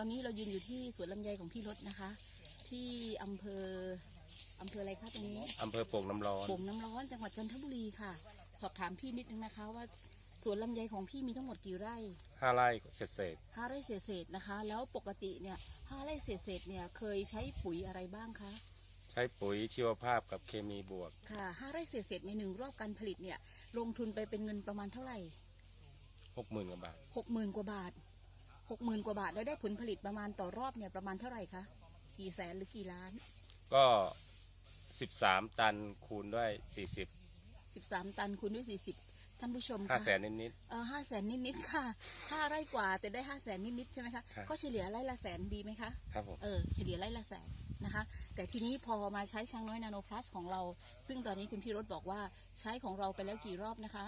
ตอนนี้เรายืนอยู่ที่สวนลำไยของพี่รถนะคะ ที่อำเภออำเภออะไรคะตรงนี้อำเภอโป่งน้ำร้อน โป่งน้ำร้อนจังหวัดจันทบุรีค่ะ สอบถามพี่นิดนึงนะคะ ว่าสวนลำไยของพี่มีทั้งหมดกี่ไร่ห้าไร่เศษเศษห้าไร่เศษๆนะคะ แล้วปกติเนี่ยห้าไร่เศษๆเนี่ยเคยใช้ปุ๋ยอะไรบ้างคะๆใช้ปุ๋ยชีวภาพกับเคมีบวก ค่ะห้าไร่เศษๆในหนึ่งรอบการผลิตเนี่ยลงทุนไปเป็นเงินประมาณเท่าไหร่หกหมื่นกว่าบาทหกหมื่นกว่าบาท หกหมื่นกว่าบาทแล้วได้ผลผลิตประมาณต่อรอบเนี่ยประมาณเท่าไหร่คะกี่แสนหรือกี่ล้าน ก็สิบสามตันคูณด้วยสี่สิบ13ตันคูณด้วย40ท่านผู้ชมห้าคะแสนนิด เออห้าแสนนิดๆค่ะห้าไร่กว่าแต่ได้ห้าแสนนิดๆใช่ไหมคะครับ ก็เฉลี่ยไร่ละแสนดีไหมคะ ๆครับผม เออเฉลี่ยไร่ละแสนนะคะ แต่ทีนี้พอมาใช้ช้างน้อยนาโนพลัสของเรา ซึ่งตอนนี้คุณพี่รถบอกว่าใช้ของเราไปแล้วกี่รอบนะคะ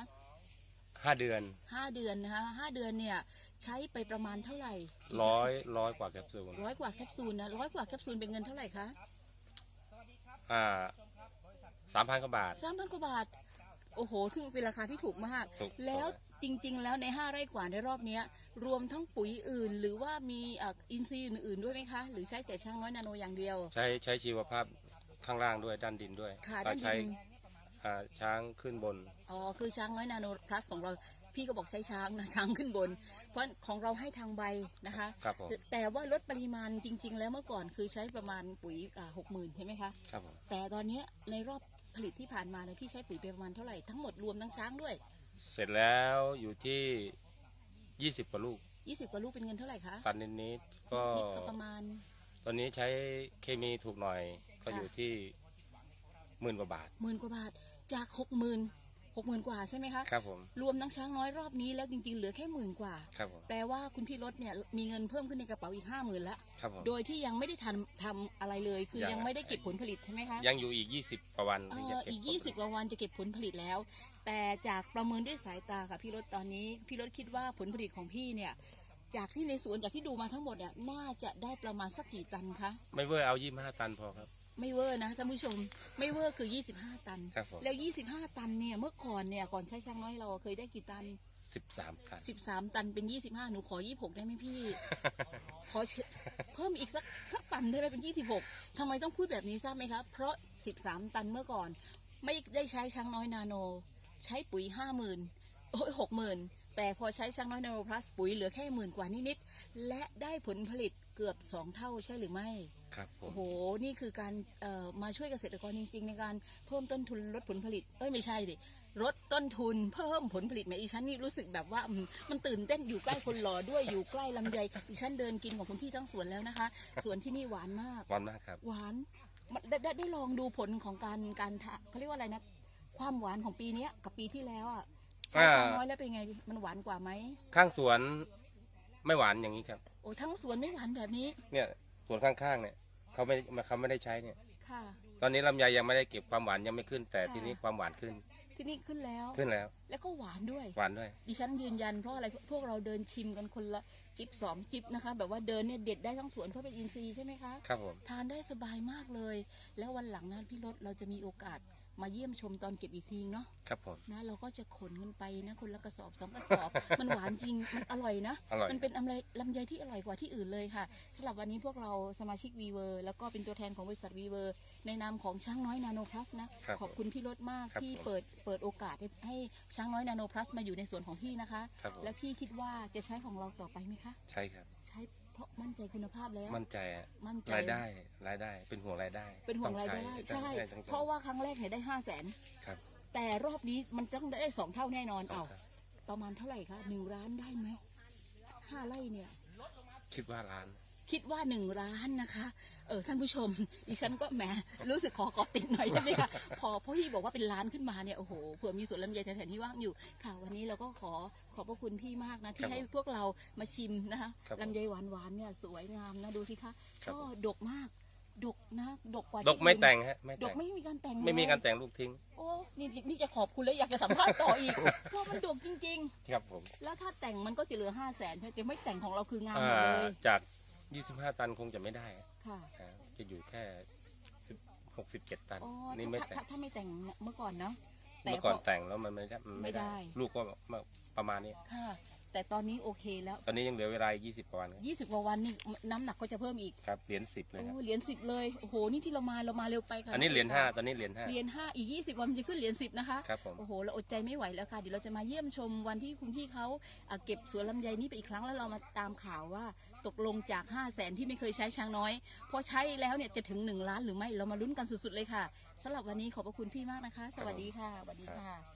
ห้าเดือนห้าเดือนนะคะห้าเดือนเนี่ยใช้ไปประมาณเท่าไหร่ร้อยร้อยกว่าแคปซูลร้อยกว่าแคปซูลนะร้อยกว่าแคปซูลเป็นเงินเท่าไหร่คะอ่าสามพันกว่าบาทสามพันกว่าบาท โอ้โห ซึ่งเป็นราคาที่ถูกมากถูกแล้วจริง ๆ แล้วใน 5 ไร่กว่าในรอบเนี้ยรวมทั้งปุ๋ยอื่น หรือว่ามีเอ่ออินทรีย์อื่นๆด้วยไหมคะ หรือใช้แต่ช่างน้อยนาโนอย่างเดียว ใช้ใช้ชีวภาพข้างล่างด้วยด้านดินด้วยค่ะก็ด้านใช้ดิน อ่าช้างขึ้นบน อ๋อคือช้างน้อยนาโนพลัสของเราพี่ก็บอกใช้ช้างนะช้างขึ้นบน เพราะของเราให้ทางใบนะคะ ครับผม แต่ว่าลดปริมาณจริง ๆ แล้วเมื่อก่อนคือใช้ประมาณปุ๋ยหกหมื่นใช่ไหมคะ ครับผมแต่ตอนเนี้ยในรอบผลิตที่ผ่านมาเนี่ยพี่ใช้ปุ๋ยไปประมาณเท่าไหร่ทั้งหมดรวมทั้งช้างด้วย เสร็จแล้วอยู่ที่ยี่สิบกว่าลูก 20กว่าลูกเป็นเงินเท่าไหร่คะตันนิดๆก็ นิดๆก็ประมาณ ตอนนี้ใช้เคมีถูกหน่อยก็ค่ะ อยู่ที่ หมื่นกว่าบาทหมื่นกว่าบาทจากหกหมื่นหกหมื่นกว่าใช่ไหมคะครับผมรวมทั้งช้างน้อยรอบนี้แล้วจริงๆเหลือแค่หมื่นกว่า ครับผม แปลว่าคุณพี่รถเนี่ยมีเงินเพิ่มขึ้นในกระเป๋าอีกห้าหมื่นละครับผม โดยที่ยังไม่ได้ทำทำอะไรเลย คือยังยังไม่ได้เก็บผลผลิตใช่ไหมคะยังอยู่อีก 20กว่าวันเอถึงจะอเก็บอีก ผลยี่สิบกว่าวันจะเก็บผลผลิตแล้ว แต่จากประเมินด้วยสายตาค่ะพี่รถตอนนี้ พี่รถคิดว่าผลผลิตของพี่เนี่ย จากที่ในสวนจากที่ดูมาทั้งหมดเนี่ยน่าจะได้ประมาณสักกี่ตันคะไม่เวอร์เอา 25 ตันพอครับ ไม่เวอร์นะท่านผู้ชม ไม่เวอร์คือ 25 ตัน ครับผม แล้ว 25 ตันเนี่ยเมื่อก่อนเนี่ยก่อนใช้ช้างน้อยเราเคยได้กี่ตัน13ตัน 13 ตันเป็น 25 หนูขอ 26 ได้ไหมพี่ ขอเชเพิ่มอีกสักสักตันได้ไหมเป็น 26ทำไมต้องพูดแบบนี้ทราบไหมคะเพราะ 13 ตันเมื่อก่อน ไม่ได้ใช้ช้างน้อยนาโน ใช้ปุ๋ย 50,000โอ้ย60,000 แต่พอใช้ช้างน้อยนาโนพลัสปุ๋ยเหลือแค่หมื่นกว่านิดๆและได้ผลผลิต เกือบ2เท่าใช่หรือไม่ ครับผโอ้ม โห นี่คือการเอ่อมาช่วยเกษตรกรจริง ๆ ในการเพิ่มต้นทุนลดผลผลิต เอ้ยไม่ใช่ดิลดต้นทุนเพิ่มผลผลิตแหมอีฉันนี่รู้สึกแบบว่าอืมมันตื่นเต้นอยู่ใกล้คนหล่อด้วยอยู่ใกล้ลำไยอีฉันเดินกินของคุณพี่ทั้งสวนแล้วนะคะ สวนที่นี่หวานมากวันมากครับ หวานมันได้ได้ได้ลองดูผลของการการทะเขาเรียกว่าอะไรนะ ความหวานของปีเนี้ยกับปีที่แล้วอะใช้อ่าช้างน้อยแล้วเป็นไงดิมันหวานกว่าไหมข้างสวนไม่หวานอย่างนี้ครับ โอ้ทั้งสวนไม่หวานแบบนี้เนี่ยสวนข้างๆเนี่ยเขาไม่เขาไม่ได้ใช้เนี่ย ค่ะ ตอนนี้ลำไยยังไม่ได้เก็บความหวานยังไม่ขึ้น แต่ค่ะ ทีนี้ความหวานขึ้นที่นี่ขึ้นแล้ว ขึ้นแล้ว แล้วก็หวานด้วย หวานด้วย ดิฉันยืนยันเพราะอะไรพวกเราเดินชิมกันคนละจิบสองจิบนะคะ แบบว่าเดินเนี่ยเด็ดได้ทั้งสวนเพราะเป็นอินทรีย์ใช่ไหมคะ ครับผม ทานได้สบายมากเลย แล้ววันหลังนั้นพี่รถเราจะมีโอกาส มาเยี่ยมชมตอนเก็บอีกทีเนาะครับผม นะเราก็จะขนกันไปนะคนละกระสอบสองกระสอบ มันหวานจริงมันอร่อยนะ อร่อย มันเป็นลำไยลำไยที่อร่อยกว่าที่อื่นเลยค่ะสำหรับวันนี้พวกเราสมาชิกวีเวอร์แล้วก็เป็นตัวแทนของบริษัทวีเวอร์ในนามของช้างน้อยนาโนพลัสนะครับขอบคุณพี่รถมากครับที่ผมเปิดเปิดโอกาสให้ให้ช้างน้อยนาโนพลัสมาอยู่ในสวนของพี่นะคะ ครับผม แล้วพี่คิดว่าจะใช้ของเราต่อไปไหมคะ ใช่ครับ ใช้เพ ราะมั่นใจคุณภาพแล้ว มั่นใจอะมั่นใจ รายได้รายได้เป็นห่วงรายได้เป็นห่วงรายได้ต้องใช่ ต้องเพราะว่าครั้งแรกเนี่ยได้ห้าแสนครับแต่รอบนี้มันต้องได้สองเท่าแน่นอนสองเอาครับประมาณเท่าไหร่คะหนึ่งล้านได้ไหมห้าไร่เนี่ย คิดว่าร้าน คิดว่าหนึ่งล้านนะคะ เออท่านผู้ชมดิฉันก็แหมรู้สึกขอกอติดหน่อยใช่ไหมคะพอพ่อพี่บอกว่าเป็นล้านขึ้นมาเนี่ยโอ้โหเผื่อมีสวนลำไยแถวๆที่ว่างอยู่ค่ะ วันนี้เราก็ขอขอบพระคุณพี่มากนะที่ให้พวกเรามาชิมนะคะครับผมลำไยหวานๆเนี่ยสวยงามนะดูสิคะครับก็ผม ดกมาก ดกนะดกกว่าดที่กไม่อื่นแต่งฮะไม่ดแต่กงไม่มีการแต่งไม่มีเลยการแต่งลูกทิ้งโอ้นี่นี่จะขอบคุณแล้วอยากจะสัมภาษณ์ต่ออีกเพราะมันดกจริงครับผมๆแล้วถ้าแต่งมันก็จะเหลือห้าแสนจะไม่แต่งของเราคืองามอ่หมดเลายจาก 25ตันคงจะไม่ได้อะค่ะอ่าจะอยู่แค่10 67ตันอ๋อนี่ถ้าไม่ถ้าแต่งถ้าถ้าไม่แต่งเมื่อก่อนเนาะ แต่เมื่อก่อนพอแต่งแล้วมันไม่ได้มันไม่ได้ไม่ได้ ลูกก็มาประมาณนี้ ค่ะ แต่ตอนนี้โอเคแล้ว ตอนนี้ยังเหลือเวลาอีก20กว่าวันครับยี่สิบกว่าวันนี่น้ำหนักก็จะเพิ่มอีกครับเหรียญ10เลยโอ้ครับเหรียญสิบเลยโอ้โหนี่ที่เรามาเรามาเร็วไปค่ะอันนี้เหรียญห้าตอนนี้เหรียญห้าเหรียญห้าอีกยี่สิบวันมันจะขึ้นเหรียญสิบนะคะครับผม โอ้โหเราอดใจไม่ไหวแล้วค่ะเดี๋ยวเราจะมาเยี่ยมชมวันที่คุณพี่เขาอะเก็บสวนลำไยนี้ไปอีกครั้งแล้วเรามาตามข่าวว่า ตกลงจาก5 0 0แสนที่ไม่เคยใช้ช้างน้อยพอใช้แล้วเนี่ยจะถึง1ล้านหรือไม่เรามาลุ้นกันสุดๆเลยค่ะสำหรับวันนี้ขอบพระคุณพี่มากนะคะ สวัสดีค่ะสวัสดีค่ะ